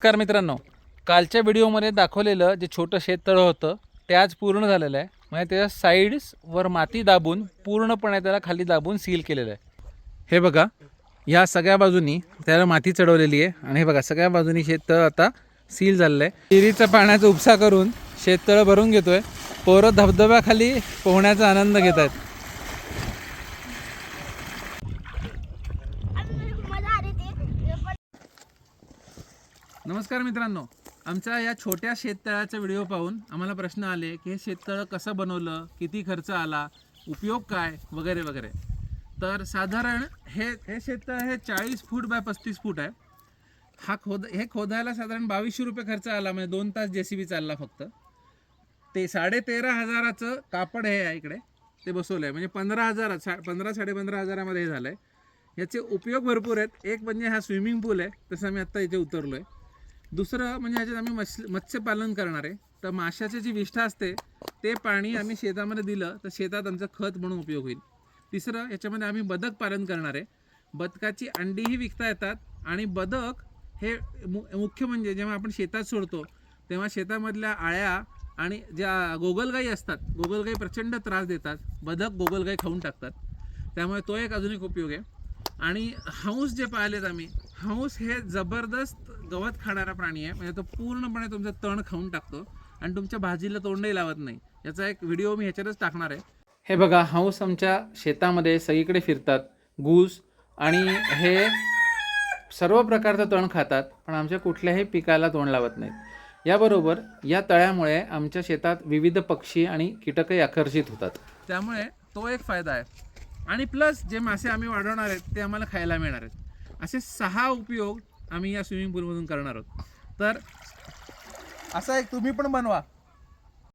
नमस्कार मित्रांनो. कालच्या व्हिडिओमध्ये दाखवलेलं जे छोटं शेततळं होतं ते आज पूर्ण झालेलं आहे. म्हणजे त्याच्या साईड्सवर माती दाबून पूर्णपणे त्याला खाली दाबून सील केलेलं आहे. हे बघा ह्या सगळ्या बाजूनी त्याला माती चढवलेली आहे. आणि हे बघा सगळ्या बाजूनी शेततळ आता सील झालेलं आहे. विहिरीचा पाण्याचा उपसा करून शेततळं भरून घेतोय. पोरं धबधब्याखाली पोहण्याचा आनंद घेत आहेत मजा आली ते पण नमस्कार मित्रांनो. आमच्या या छोट्या शेततळ्याचा व्हिडिओ पाहून आम्हाला प्रश्न आले की हे शेततळं कसं बनवलं किती खर्च आला उपयोग काय वगैरे वगैरे. तर साधारण हे हे शेततळ हे चाळीस फूट बाय पस्तीस फूट आहे. हा खोद हे खोदायला साधारण बावीसशे रुपये खर्च आला म्हणजे दोन तास जे सी बी चालला फक्त. ते साडे तेरा हजाराचं कापड हे आहे इकडे. ते बसवलं आहे म्हणजे पंधरा हजार सा पंधरा साडेपंधरा हजारामध्ये हे झालं आहे याचे उपयोग भरपूर आहेत. एक म्हणजे हा स्विमिंग पूल आहे. तसं मी आत्ता इथे उतरलो आहे दुसरं म्हणजे ह्याच्यात आम्ही मत्स्य मत्स्यपालन करणार आहे. तर माशाची जी विष्ठा असते ते पाणी आम्ही शेतामध्ये दिलं तर शेतात आमचं खत म्हणून उपयोग होईल. तिसरं याच्यामध्ये आम्ही बदक पालन करणार आहे. बदकाची अंडीही विकता येतात आणि बदक हे मु मुख्य म्हणजे जेव्हा आपण शेतात सोडतो तेव्हा शेतामधल्या आळ्या आणि ज्या गोगलगाई असतात गोगलगाई प्रचंड त्रास देतात. बदक गोगलगाई खाऊन टाकतात. त्यामुळे तो एक अजून एक उपयोग आहे. आणि हंस जे पाहिलेत आम्ही हंस हे जबरदस्त गवत खाणारा प्राणी आहे. म्हणजे तो पूर्णपणे तुमचं तण खाऊन टाकतो आणि तुमच्या भाजीला तोंडही लावत नाही. याचा एक व्हिडिओ मी ह्याच्यातच टाकणार आहे. हे बघा हंस आमच्या शेतामध्ये सगळीकडे फिरतात गूस आणि हे सर्व प्रकारचं तण खातात पण आमच्या कुठल्याही पिकाला तोंड लावत नाहीत. याबरोबर या तळ्यामुळे आमच्या शेतात विविध पक्षी आणि कीटकही आकर्षित होतात. त्यामुळे तो एक फायदा आहे. आणि प्लस जे मासे आम्ही वाढवणार आहेत ते आम्हाला खायला मिळणार आहेत. असे सहा उपयोग आम्ही या स्विमिंग पूलमधून करणार आहोत. तर असा एक तुम्ही पण बनवा.